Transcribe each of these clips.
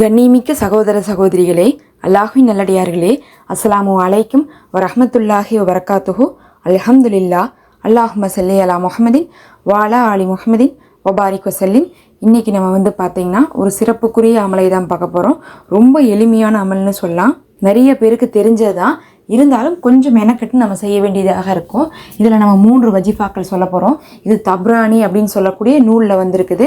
கண்ணிமிக்க சகோதர சகோதரிகளே அல்லாஹின் நல்லடியார்களே அஸ்ஸலாமு அலைக்கும் வரஹ்மத்துல்லாஹி வபரகாத்துஹு அல்ஹம்துலில்லா அல்லாஹும சல்லி அலா முஹமதின் வாலா அலி முஹமதின் ஒபாரிக் வசல்லிம். இன்றைக்கி நம்ம வந்து பார்த்திங்கன்னா ஒரு சிறப்புக்குரிய அமலை தான் பார்க்க போகிறோம் ரொம்ப எளிமையான அமல்னு சொல்லலாம். நிறைய பேருக்கு தெரிஞ்சதான் இருந்தாலும் கொஞ்சம் மெனக்கட்டு நம்ம செய்ய வேண்டியதாக இருக்கும். இதில் நம்ம மூன்று வஜிஃபாக்கள் சொல்ல போகிறோம் இது தப்ராணி அப்படின்னு சொல்லக்கூடிய நூலில் வந்திருக்குது.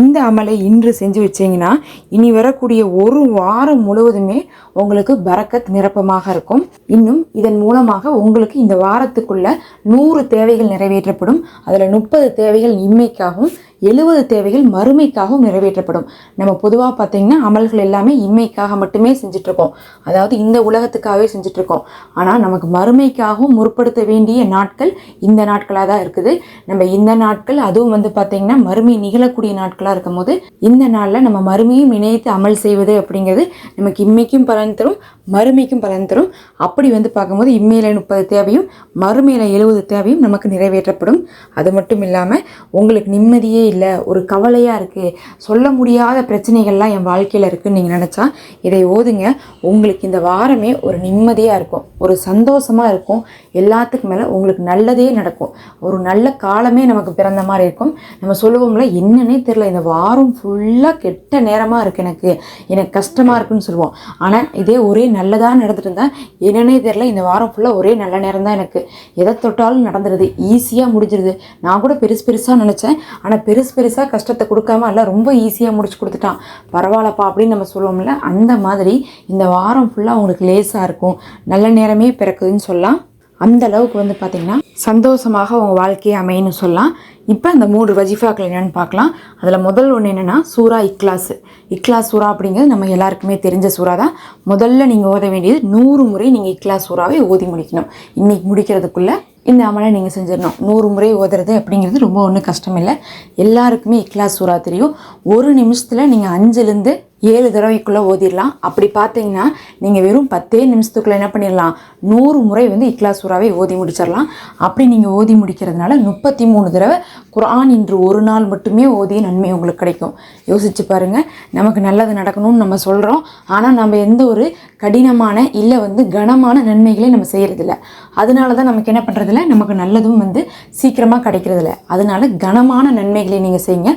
இந்த அமலை இன்று செஞ்சு வச்சிங்கன்னா இனி வரக்கூடிய ஒரு வாரம் முழுவதுமே உங்களுக்கு பரக்கத் நிரப்பமாக இருக்கும். இன்னும் இதன் மூலமாக உங்களுக்கு இந்த வாரத்துக்குள்ள நூறு தேவைகள் நிறைவேற்றப்படும். அதில் முப்பது தேவைகள் இம்மைக்காகவும் எழுபது தேவைகள் மறுமைக்காகவும் நிறைவேற்றப்படும். நம்ம பொதுவாக பார்த்தீங்கன்னா அமல்கள் எல்லாமே இம்மைக்காக மட்டுமே செஞ்சிட்ருக்கோம். அதாவது இந்த உலகத்துக்காகவே செஞ்சிட்ருக்கோம். ஆனால் நமக்கு மறுமைக்காகவும் முற்படுத்த வேண்டிய நாட்கள் இந்த நாட்களாக தான் இருக்குது. நம்ம இந்த நாட்கள் அதுவும் வந்து பார்த்திங்கன்னா மறுமை நிகழக்கூடிய நாட்களாக இருக்கும் போது இந்த நாளில் நம்ம மறுமையும் இணைத்து அமல் செய்வது அப்படிங்கிறது நமக்கு இம்மைக்கும் பலன் தரும். மறுமைக்கும் பலன் தரும். அப்படி வந்து பார்க்கும்போது இம்மையில் முப்பது தேவையும் மறுமையில் எழுபது தேவையும் நமக்கு நிறைவேற்றப்படும். அது மட்டும் இல்லாமல் உங்களுக்கு நிம்மதியே இல்லை ஒரு கவலையாக இருக்குது சொல்ல முடியாத பிரச்சனைகள்லாம் என் வாழ்க்கையில் இருக்குதுன்னு நீங்கள் நினச்சா இதை ஓதுங்க. உங்களுக்கு இந்த வாரமே ஒரு நிம்மதியாக இருக்கும் ஒரு சந்தோஷமாக இருக்கும். எல்லாத்துக்கும் மேலே உங்களுக்கு நல்லதே நடக்கும். ஒரு நல்ல காலமே நமக்கு பிறந்த மாதிரி இருக்கும். நம்ம சொல்லுவோம்ல என்னன்னே தெரில இந்த வாரம் ஃபுல்லாக கெட்ட நேரமாக இருக்குது எனக்கு. எனக்கு கஷ்டமாக இருக்குன்னு சொல்லுவோம். ஆனால் இதே ஒரே நல்லதாக நடந்துட்டு இருந்தால் என்னன்னே தெரில இந்த வாரம் ஃபுல்லாக ஒரே நல்ல நேரம் தான் எனக்கு. எதை தொட்டாலும் நடந்துருது. ஈஸியாக முடிஞ்சிருது. நான் கூட பெருசு பெருசாக நினச்சேன். ஆனால் பெருசு பெருசாக கஷ்டத்தை கொடுக்காம எல்லாம் ரொம்ப ஈஸியாக முடிச்சு கொடுத்துட்டான். பரவாயில்லப்பா அப்படின்னு நம்ம சொல்லுவோம்ல அந்த மாதிரி இந்த வாரம் ஃபுல்லாக உங்களுக்கு லேசாக இருக்கும். நல்ல நேரமே பிறக்குதுன்னு சொல்லலாம். அந்த அளவுக்கு வந்து பார்த்திங்கன்னா சந்தோஷமாக உங்கள் வாழ்க்கையை அமையன்னு சொல்லலாம். இப்போ அந்த மூணு வஜிஃபாக்கள் என்னென்னு பார்க்கலாம். அதில் முதல் ஒன்று என்னென்னா சூரா இக்லாஸ். இக்லாஸ் சூரா அப்படிங்கிறது நம்ம எல்லாருக்குமே தெரிஞ்ச சூறா தான். முதல்ல நீங்கள் ஓத வேண்டியது நூறு முறை நீங்கள் இக்லாஸ் சூறாவை ஓதி முடிக்கணும். இன்றைக்கி முடிக்கிறதுக்குள்ளே இந்த அமலை நீங்கள் செஞ்சிடணும். நூறு முறை ஓதுறது அப்படிங்கிறது ரொம்ப ஒன்றும் கஷ்டம் இல்லை எல்லாருக்குமே இக்லாஸ் சூறா தெரியும். ஒரு நிமிஷத்தில் நீங்கள் அஞ்சுலேருந்து ஏழு தடவைக்குள்ளே ஓதிடலாம் அப்படி பார்த்தீங்கன்னா நீங்கள் வெறும் பத்தே நிமிஷத்துக்குள்ளே என்ன பண்ணிடலாம் நூறு முறை வந்து இக்லாஸ் சூறாவை ஓதி முடிச்சிடலாம் அப்படி நீங்கள் ஓதி முடிக்கிறதுனால முப்பத்தி மூணு தடவை குரான் இன்று ஒரு நாள் மட்டுமே ஓதிய நன்மை உங்களுக்கு கிடைக்கும். யோசிச்சு பாருங்கள் நமக்கு நல்லது நடக்கணும்னு நம்ம சொல்கிறோம் ஆனால் நம்ம எந்த ஒரு கடினமான இல்லை வந்து கனமான நன்மைகளை நம்ம செய்கிறதில்ல அதனால தான் நமக்கு என்ன பண்ணுறதில்ல நமக்கு நல்லதும் வந்து சீக்கிரமாக கிடைக்கிறதில்ல. அதனால கனமான நன்மைகளை நீங்கள் செய்யுங்க.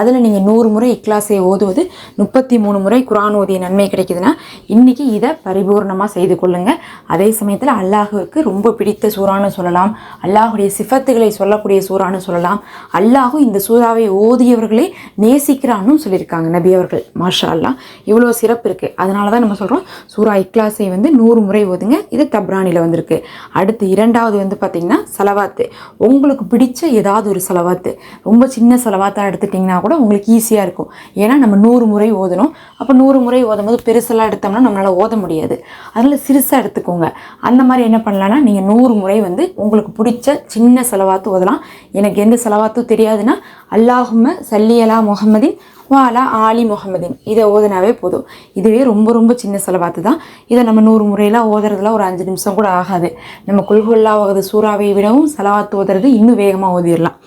அதில் நீங்கள் நூறு முறை இக்லாஸை ஓதுவது முப்பத்தி மூணு முறை குரான் ஓதிய நன்மை கிடைக்குதுன்னா இன்றைக்கி இதை பரிபூர்ணமாக செய்து கொள்ளுங்கள் அதே சமயத்தில் அல்லாஹுவுக்கு ரொம்ப பிடித்த சூறான்னு சொல்லலாம். அல்லாஹுடைய சிஃபத்துகளை சொல்லக்கூடிய சூறான்னு சொல்லலாம். அல்லாஹும் இந்த சூறாவை ஓதியவர்களே நேசிக்கிறான்னு சொல்லியிருக்காங்க நபி அவர்கள். மாஷா அல்லா இவ்வளோ சிறப்பு இருக்குது அதனால தான் நம்ம சொல்கிறோம் சூறா இக்லாஸை வந்து நூறு முறை ஓதுங்க. இது தப்ரானியில் வந்திருக்கு. அடுத்து இரண்டாவது வந்து பார்த்திங்கன்னா செலவாத்து. உங்களுக்கு பிடிச்ச ஏதாவது ஒரு செலவாத்து. ரொம்ப சின்ன செலவாத்தாக எடுத்துட்டிங்கன்னா கூட உங்களுக்கு ஈஸியாக இருக்கும். ஏன்னா நம்ம நூறு முறை ஓதணும். அப்போ நூறு முறை ஓதும் போது பெருசெல்லாம் எடுத்தோம்னா நம்மளால் ஓத முடியாது. அதனால் சிறுசாக எடுத்துக்கோங்க. அந்த மாதிரி என்ன பண்ணலான்னா நீங்கள் நூறு முறை வந்து உங்களுக்கு பிடிச்ச சின்ன செலவாத்து ஓதலாம். எனக்கு எந்த செலவாத்தும் தெரியாதுன்னா அல்லாஹும சல்லியலா முகமதின் வாலா ஆலி முகமதின் இதை ஓதுனாவே போதும். இதுவே ரொம்ப ரொம்ப சின்ன செலவாத்து தான். இதை நம்ம நூறு முறையெல்லாம் ஓதுறதுல ஒரு அஞ்சு நிமிஷம் கூட ஆகாது. நம்ம குல்குல்லா ஓது சூறாவை விடவும் செலவாத்து ஓதுறது இன்னும் வேகமாக ஓதிடலாம்.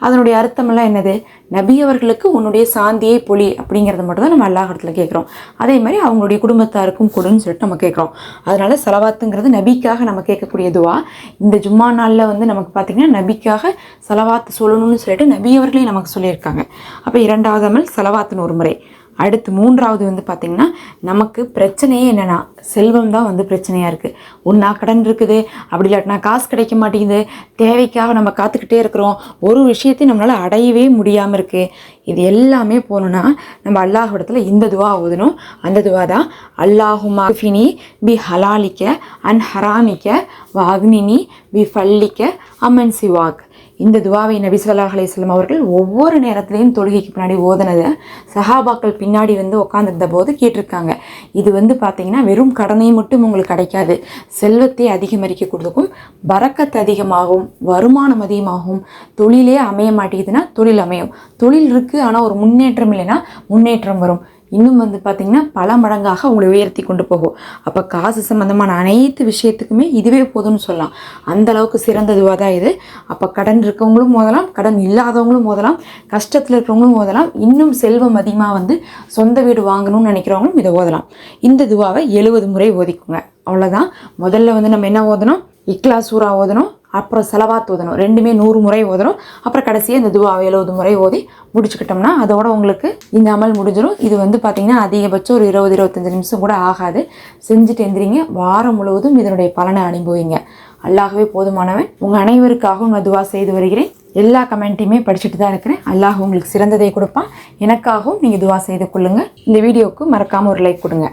அதனுடைய அர்த்தமெல்லாம் என்னது? நபி அவர்களுக்கு உன்னுடைய சாந்தியை பொலி அப்படிங்கிறத மட்டும் தான் நம்ம அல்லாஹ் இடத்துல கேட்குறோம். அதே மாதிரி அவங்களுடைய குடும்பத்தாருக்கும் கொடுன்னு சொல்லிட்டு நம்ம கேட்குறோம். அதனால செலவாத்துங்கிறது நபிக்காக நம்ம கேட்கக்கூடிய துவா. இந்த ஜும்மா நாளில் வந்து நமக்கு பார்த்திங்கன்னா நபிக்காக செலவாத்து சொல்லணும்னு சொல்லிட்டு நபி அவர்களே நமக்கு சொல்லியிருக்காங்க. அப்போ இரண்டாவது அமல் செலவாத்துன்னு ஒரு முறை. அடுத்து மூன்றாவது வந்து பார்த்திங்கன்னா நமக்கு பிரச்சனையே என்னென்னா செல்வம் தான் வந்து பிரச்சனையாக இருக்குது ஒன்றா கடன் இருக்குது அப்படி இல்லாட்டினா காசு கிடைக்க மாட்டேங்குது தேவைக்காக நம்ம காத்துக்கிட்டே இருக்கிறோம். ஒரு விஷயத்தையும் நம்மளால் அடையவே முடியாமல் இருக்குது இது எல்லாமே போகணுன்னா நம்ம அல்லாஹ் இடத்துல இந்த துவா ஓதணும். அந்த துவா தான் அல்லாஹுமா ஃபினி பி ஹலாலிக்க அன் ஹராமிக்க வாக்னினி பி ஃபல்லிக்க அமன் சிவாக். இந்த துவாவை நபி ஸல்லல்லாஹு அலைஹி அவர்கள் ஒவ்வொரு நேரத்துலையும் தொழுகைக்கு பின்னாடி ஓதுனதை சஹாபாக்கள் பின்னாடி வந்து உட்காந்துருந்த போது கேட்டிருக்காங்க. இது வந்து பார்த்தீங்கன்னா வெறும் கடனை மட்டும் உங்களுக்கு கிடைக்காது. செல்வத்தை அதிகமரிக்க கொடுக்கும் பறக்கத்து அதிகமாகும் வருமானம் அதிகமாகும் தொழிலே அமைய மாட்டேங்குதுன்னா தொழில் அமையும். தொழில் இருக்குது ஆனால் ஒரு முன்னேற்றம் இல்லைன்னா முன்னேற்றம் வரும். இன்னும் வந்து பார்த்திங்கன்னா பல மடங்காக உங்களை உயர்த்தி கொண்டு போகும். அப்போ காசு சம்மந்தமான அனைத்து விஷயத்துக்குமே இதுவே போதும்னு சொல்லலாம். அந்த அளவுக்கு சிறந்த தான் இது. அப்போ கடன் இருக்கவங்களும் மோதலாம் கடன் இல்லாதவங்களும் மோதலாம் கஷ்டத்தில் இருக்கிறவங்களும் மோதலாம். இன்னும் செல்வம் அதிகமாக வந்து சொந்த வீடு வாங்கணும்னு நினைக்கிறவங்களும் இதை ஓதலாம். இந்த துவாவை எழுபது முறை ஓதிக்குங்க. அவ்வளோதான் முதல்ல வந்து நம்ம என்ன ஓதணும்? இக்லா சூறா ஓதணும். அப்புறம் செலவாத் ஓதணும். ரெண்டுமே நூறு முறை ஓதணும். அப்புறம் கடைசியாக இந்த துவா எழுபது முறை ஓதி முடிச்சுக்கிட்டோம்னா அதோட உங்களுக்கு இந்த அமல் முடிஞ்சிடும் இது வந்து பார்த்திங்கன்னா அதிகபட்சம் ஒரு இருபது இருபத்தஞ்சி நிமிஷம் கூட ஆகாது. செஞ்சுட்டு எந்திரிங்க. வாரம் முழுவதும் இதனுடைய பலனை அனுபவிங்க. அல்லாகவே போதுமானவன். உங்கள் அனைவருக்காகவும் நான் துவா செய்து வருகிறேன். எல்லா கமெண்ட்டையுமே படிச்சுட்டு தான் இருக்கிறேன். அல்லாஹ் உங்களுக்கு சிறந்ததை கொடுப்பான். எனக்காகவும் நீங்கள் துவா செய்து கொள்ளுங்கள் இந்த வீடியோவுக்கு மறக்காமல் ஒரு லைக் கொடுங்க.